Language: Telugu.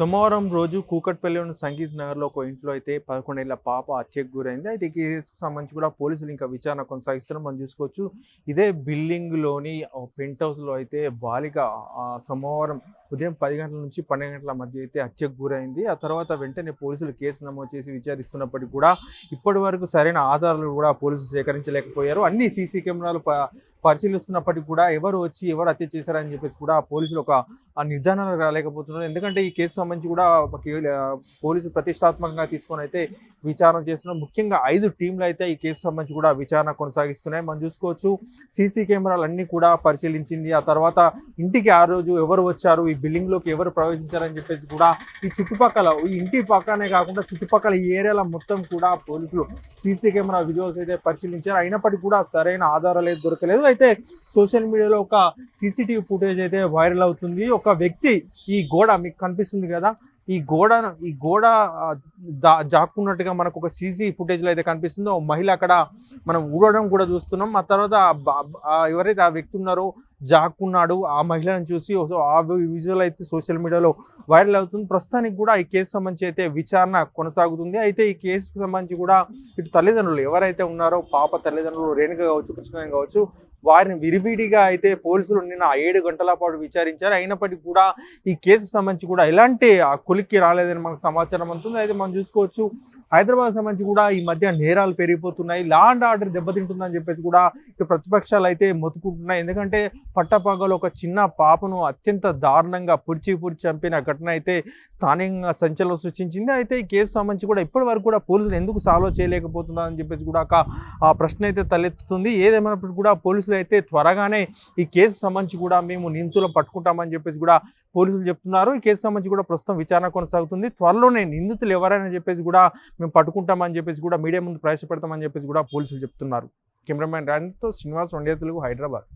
సోమవారం రోజు కూకట్పల్లి ఉన్న సంగీత్ నగర్లో ఒక ఇంట్లో అయితే పదకొండేళ్ళ పాప హత్యకు గురైంది. అయితే ఈ కేసుకు సంబంధించి కూడా పోలీసులు ఇంకా విచారణ కొనసాగిస్తున్నారు. మనం చూసుకోవచ్చు. ఇదే బిల్డింగ్లోని పెంట్ హౌస్లో అయితే బాలిక సోమవారం ఉదయం పది గంటల నుంచి పన్నెండు గంటల మధ్య అయితే హత్యకు గురైంది. ఆ తర్వాత వెంటనే పోలీసులు కేసు నమోదు చేసి విచారిస్తున్నప్పటికీ కూడా ఇప్పటి వరకు సరైన ఆధారాలు కూడా పోలీసులు సేకరించలేకపోయారు. అన్ని సీసీ కెమెరాలు ప- పరిశీలిస్తున్నప్పటికీ కూడా ఎవరు వచ్చి ఎవరు హత్య చేశారని చెప్పేసి కూడా పోలీసులు ఒక నిర్ధారణ రాలేకపోతున్నారు. ఎందుకంటే ఈ కేసు సంబంధించి కూడా కేవల- పోలీసులు ప్రతిష్టాత్మకంగా తీసుకొని అయితే విచారణ చేస్తున్నారు. ముఖ్యంగా ఐదు టీంలు అయితే ఈ కేసు సంబంధించి కూడా విచారణ కొనసాగిస్తున్నాయి. మనం చూసుకోవచ్చు సీసీ కెమెరాలు కూడా పరిశీలించింది. ఆ తర్వాత ఇంటికి ఆ రోజు ఎవరు వచ్చారు ఈ బిల్డింగ్లోకి ఎవరు ప్రవేశించారని చెప్పేసి కూడా ఈ చుట్టుపక్కల ఈ ఇంటి పక్కనే కాకుండా చుట్టుపక్కల ఈ ఏరియాలో మొత్తం కూడా పోలీసులు సీసీ కెమెరా విజువల్స్ అయితే పరిశీలించారు. అయినప్పటికీ కూడా సరైన ఆధారాలు అయితే దొరకలేదు. అయితే సోషల్ మీడియాలో ఒక సీసీటీవీ ఫుటేజ్ అయితే వైరల్ అవుతుంది. ఒక వ్యక్తి ఈ గోడ మీకు కనిపిస్తుంది కదా ఈ గోడ ఈ గోడ దా జాక్కున్నట్టుగా మనకు ఒక సీసీ ఫుటేజ్లో అయితే కనిపిస్తుందో. ఓ మహిళ అక్కడ మనం ఊడడం కూడా చూస్తున్నాం. ఆ తర్వాత ఎవరైతే ఆ వ్యక్తి ఉన్నారో జాక్కున్నాడు. ఆ మహిళను చూసి ఆ విజువల్ అయితే సోషల్ మీడియాలో వైరల్ అవుతుంది. ప్రస్తుతానికి కూడా ఈ కేసు సంబంధించి అయితే విచారణ కొనసాగుతుంది. అయితే ఈ కేసుకు సంబంధించి కూడా ఇటు తల్లిదండ్రులు ఎవరైతే ఉన్నారో పాప తల్లిదండ్రులు రేణుక కావచ్చు కృష్ణ కావచ్చు వారిని విరివిడిగా అయితే పోలీసులు నిన్న ఏడు గంటల పాటు విచారించారు. అయినప్పటికీ కూడా ఈ కేసు సంబంధించి కూడా ఎలాంటి ఆ కొలిక్కి రాలేదని మనకు సమాచారం అందుతుంది. అయితే మనం చూసుకోవచ్చు. హైదరాబాద్ సంబంధించి కూడా ఈ మధ్య నేరాలు పెరిగిపోతున్నాయి. లా అండ్ ఆర్డర్ దెబ్బతింటుందని చెప్పేసి కూడా ఇటు ప్రతిపక్షాలు అయితే మొత్తుకుంటున్నాయి. ఎందుకంటే పట్టపగలు ఒక చిన్న పాపను అత్యంత దారుణంగా పుడిచి పుడిచి చంపిన ఘటన అయితే స్థానికంగా సంచలనం సృష్టించింది. అయితే ఈ కేసు సంబంధించి కూడా ఇప్పటి వరకు కూడా పోలీసులు ఎందుకు సాల్వ్ చేయలేకపోతున్నారని చెప్పేసి కూడా ఒక ఆ ప్రశ్న అయితే తలెత్తుతుంది. ఏదేమైనప్పటికీ కూడా పోలీసులు అయితే త్వరగానే ఈ కేసు సంబంధించి కూడా మేము నిందితులను పట్టుకుంటామని చెప్పేసి కూడా పోలీసులు చెప్తున్నారు. ఈ కేసు సంబంధించి కూడా ప్రస్తుతం విచారణ కొనసాగుతుంది. త్వరలోనే నిందితులు ఎవరైనా చెప్పేసి కూడా మేము పట్టుకుంటామని చెప్పేసి కూడా మీడియా ముందు ప్రవేశపెడతామని చెప్పేసి కూడా పోలీసులు చెప్తున్నారు. కెమెరామ్యాన్ రాజేంద్రతో శ్రీనివాస్ వండియా తెలుగు హైదరాబాద్.